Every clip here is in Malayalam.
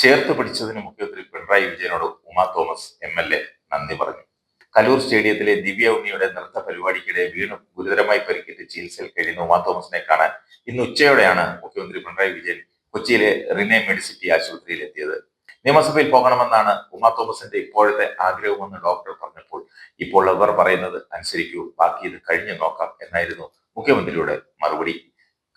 ചേർത്ത് പിടിച്ചതിന് മുഖ്യമന്ത്രി Pinarayi വിജയനോട് Uma Thomas M L A നന്ദി പറഞ്ഞു. കലൂർ സ്റ്റേഡിയത്തിലെ ദിവ്യ ഉണ്ണിയുടെ നൃത്ത പരിപാടിക്കിടെ വീണ് ഗുരുതരമായി പരിക്കേറ്റ് ചികിത്സയിൽ കഴിയുന്ന ഉമാ തോമസിനെ കാണാൻ ഇന്ന് ഉച്ചയോടെയാണ് മുഖ്യമന്ത്രി പിണറായി വിജയൻ കൊച്ചിയിലെ റിനെ മെഡിസിറ്റി ആശുപത്രിയിൽ എത്തിയത്. നിയമസഭയിൽ പോകണമെന്നാണ് ഉമാ തോമസിന്റെ ഇപ്പോഴത്തെ ആഗ്രഹമെന്ന് ഡോക്ടർ പറഞ്ഞപ്പോൾ ഇപ്പോൾ അവർ പറയുന്നത് അനുസരിക്കൂ ബാക്കി ഇത് കഴിഞ്ഞു നോക്കാം എന്നായിരുന്നു മുഖ്യമന്ത്രിയുടെ മറുപടി.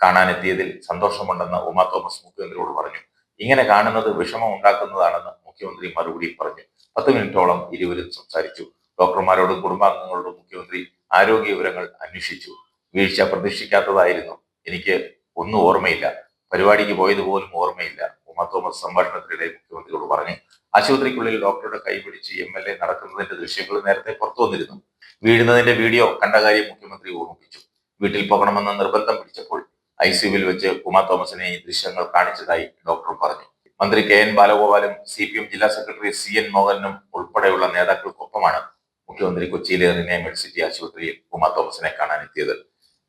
കാണാനെത്തിയതിൽ സന്തോഷമുണ്ടെന്ന് ഉമാ തോമസ് മുഖ്യമന്ത്രിയോട് പറഞ്ഞു. ഇങ്ങനെ കാണുന്നത് വിഷമം ഉണ്ടാക്കുന്നതാണെന്ന് മുഖ്യമന്ത്രി മറുപടി പറഞ്ഞു. പത്ത് മിനിറ്റോളം ഇരുവരും സംസാരിച്ചു. ഡോക്ടർമാരോടും കുടുംബാംഗങ്ങളോടും മുഖ്യമന്ത്രി ആരോഗ്യ വിവരങ്ങൾ അന്വേഷിച്ചു. വീഴ്ച പ്രതീക്ഷിക്കാത്തതായിരുന്നു. എനിക്ക് ഒന്നും ഓർമ്മയില്ല. പരിപാടിക്ക് പോയതുപോലും ഓർമ്മയില്ല. ഉമ തോമസ് സംഭാഷണത്തിനിടെ മുഖ്യമന്ത്രിയോട് പറഞ്ഞു ആശുപത്രിക്കുള്ളിൽ ഡോക്ടറുടെ കൈപിടിച്ച് എം എൽ എ നടക്കുന്നതിന്റെ ദൃശ്യങ്ങൾ നേരത്തെ പുറത്തു വന്നിരുന്നു. വീഴുന്നതിന്റെ വീഡിയോ കണ്ട കാര്യം മുഖ്യമന്ത്രി ഓർമ്മിപ്പിച്ചു. വീട്ടിൽ പോകണമെന്ന് നിർബന്ധം പിടിച്ചപ്പോൾ ഐ സിയുവിൽ വെച്ച് ഉമാ തോമസിനെ ഈ ദൃശ്യങ്ങൾ കാണിച്ചതായി ഡോക്ടർ പറഞ്ഞു. മന്ത്രി കെ എൻ ബാലഗോപാലും സി പി എം ജില്ലാ സെക്രട്ടറി സി എൻ മോഹനും ഉൾപ്പെടെയുള്ള നേതാക്കൾക്കൊപ്പമാണ് മുഖ്യമന്ത്രി കൊച്ചിയിലെ റിനെ മെഡിസിറ്റി ആശുപത്രിയിൽ ഉമാ തോമസിനെ കാണാനെത്തിയത്.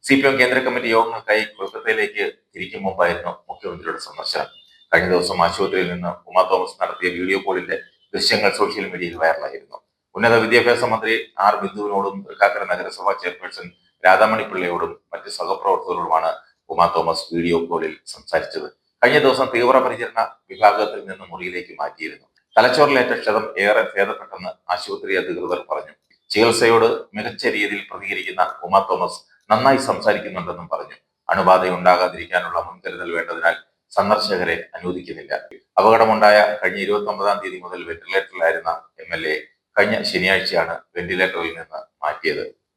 സി പി എം കേന്ദ്ര കമ്മിറ്റി യോഗങ്ങൾക്കായി കൊൽക്കത്തയിലേക്ക് തിരിക്കും മുമ്പായിരുന്നു മുഖ്യമന്ത്രിയുടെ സന്ദർശനം. കഴിഞ്ഞ ദിവസം ആശുപത്രിയിൽ നിന്ന് ഉമാ തോമസ് നടത്തിയ വീഡിയോ കോളിന്റെ ദൃശ്യങ്ങൾ സോഷ്യൽ മീഡിയയിൽ വൈറലായിരുന്നു. ഉന്നത വിദ്യാഭ്യാസ മന്ത്രി ആർ ബിന്ദുവിനോടും തൃക്കാക്കര നഗരസഭാ ചെയർപേഴ്സൺ രാധാമണി പിള്ളയോടും മറ്റ് സഹപ്രവർത്തകരോടുമാണ് ഉമാ തോമസ് വീഡിയോ കോളിൽ സംസാരിച്ചത്. കഴിഞ്ഞ ദിവസം തീവ്രപരിചരണ വിഭാഗത്തിൽ നിന്ന് മുറിയിലേക്ക് മാറ്റിയിരുന്നു. തലച്ചോറിലേറ്റ ക്ഷതം ഏറെ ഭേദപ്പെട്ടെന്ന് ആശുപത്രി അധികൃതർ പറഞ്ഞു. ചികിത്സയോട് മികച്ച രീതിയിൽ പ്രതികരിക്കുന്ന ഉമാ തോമസ് നന്നായി സംസാരിക്കുന്നുണ്ടെന്നും പറഞ്ഞു. അണുബാധ ഉണ്ടാകാതിരിക്കാനുള്ള മുൻകരുതൽ വേണ്ടതിനാൽ സന്ദർശകരെ അനുവദിക്കുന്നില്ല. അപകടമുണ്ടായ കഴിഞ്ഞ ഇരുപത്തി ഒമ്പതാം തീയതി മുതൽ വെന്റിലേറ്ററിലായിരുന്ന എം എൽ എ കഴിഞ്ഞ ശനിയാഴ്ചയാണ് വെന്റിലേറ്ററിൽ നിന്ന് മാറ്റിയത്.